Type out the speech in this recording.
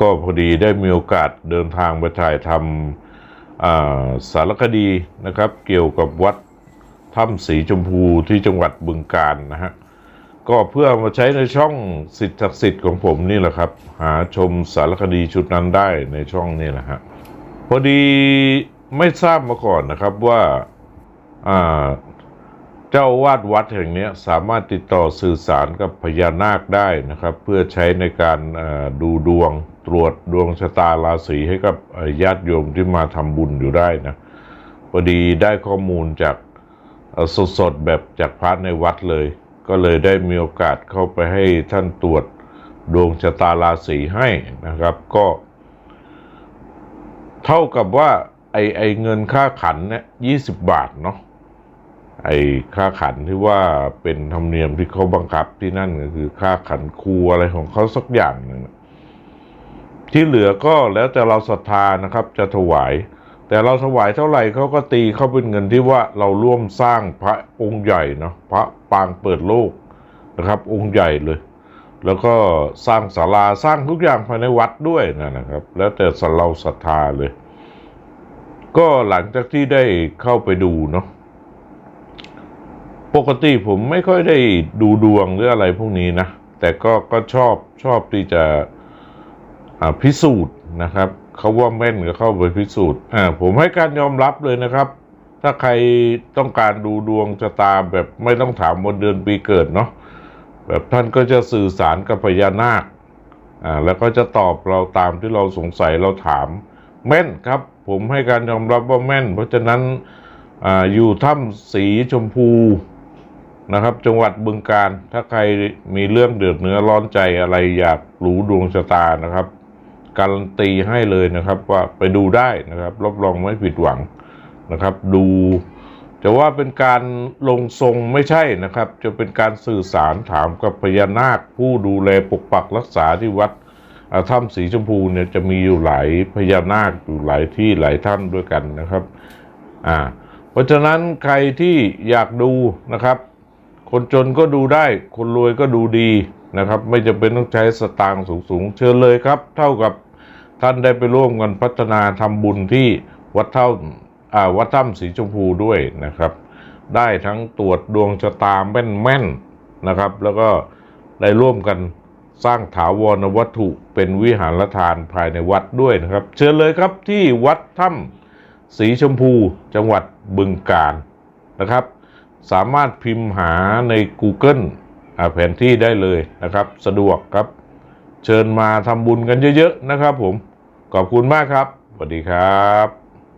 ก็พอดีได้มีโอกาสเดินทางไปถ่ายทำสารคดีนะครับ เกี่ยวกับวัดถ้ำสีชมพูที่จังหวัดบึงกาฬนะฮะก็เพื่อมาใช้ในช่องสิทธิ์ศักดิ์สิทธิ์ของผมนี่แหละครับ หาชมสารคดีชุดนั้นได้ในช่องนี่แหละฮะพอดีไม่ทราบมาก่อนนะครับว่า เจ้าวาดวัดแห่งนี้สามารถติดต่อสื่อสารกับพญานาคได้นะครับ เพื่อใช้ในการดูดวงตรวจดวงชะตาราศีให้กับญาติโยมที่มาทำบุญอยู่ได้นะพอดีได้ข้อมูลจากเอ่อสดๆแบบจากพระในวัดเลย ก็เลยได้มีโอกาสเข้าไปให้ท่านตรวจดวงชะตาราศีให้นะครับ ก็ เท่ากับว่าไอไอเงินค่าขันเนี่ยยี่สิบบาทเนาะ ไอ้ค่าขันที่ว่าเป็นธรรมเนียมที่เขาบังคับที่นั่นก็คือค่าขันครูอะไรของเขาสักอย่างหนึ่งที่เหลือก็แล้วแต่เราศรัทธานะครับ จะถวาย แต่เราถวายเท่าไหร่เขาก็ตีเข้าเป็นเงินที่ว่าเราร่วมสร้างพระองค์ใหญ่เนาะพระปางเปิดโลกนะครับ องค์ใหญ่เลย แล้วก็สร้างศาลาสร้างทุกอย่างภายในวัดด้วยนะนะครับ แล้วแต่เราศรัทธาเลย ก็หลังจากที่ได้เข้าไปดูเนาะ ปกติผมไม่ค่อยได้ดูดวงหรืออะไรพวกนี้นะ แต่ก็ก็ชอบชอบที่จะพิสูจน์นะครับเขาว่าแม่นก็เข้าไปพิสูจน์อ่าผมให้การยอมรับเลยนะครับ ถ้าใครต้องการดูดวงชะตาแบบไม่ต้องถามวันเดือนปีเกิดเนาะแบบท่านก็จะสื่อสารกับพญานาคอ่าแล้วก็จะตอบเราตามที่เราสงสัยเราถามแม่นครับ ผมให้การยอมรับว่าแม่น เพราะฉะนั้นอ่าอยู่ถ้ำสีชมพู นะครับ จังหวัดบึงการ ถ้าใครมีเรื่องเดือดเนื้อร้อนใจอะไรอยากรู้ดวงชะตานะครับ การันตีให้เลยนะครับ ว่าไปดูได้นะครับ รับรองไม่ผิดหวังนะครับ ดูจะว่าเป็นการลงทรงไม่ใช่นะครับ จะเป็นการสื่อสารถามกับพญานาค ผู้ดูแลปกปักรักษาที่วัดถ้ำสีชมพูเนี่ยจะมีอยู่หลายพญานาคอยู่หลายที่หลายท่านด้วยกันนะครับอ่าเพราะฉะนั้นใครที่อยากดูนะครับ คนจนก็ดูได้ คนรวยก็ดูดีนะครับ ไม่จำเป็นต้องใช้สตางค์สูงๆ เชิญเลยครับ เท่ากับท่านได้ไปร่วมกันพัฒนาทำบุญที่วัดเท่าอ่าวัดถ้ำสีชมพูด้วยนะครับ ได้ทั้งตรวจดวงชะตาแม่นๆนะครับ แล้วก็ได้ร่วมกันสร้างถาวรวัตถุเป็นวิหารทานภายในวัดด้วยนะครับ เชิญเลยครับที่วัดถ้ำสีชมพูจังหวัดบึงกาฬนะครับ สามารถพิมพ์หาใน Google แผนที่ได้เลยนะครับ สะดวกครับ เชิญมาทำบุญกันเยอะ ๆ นะครับผม ขอบคุณมากครับ สวัสดีครับ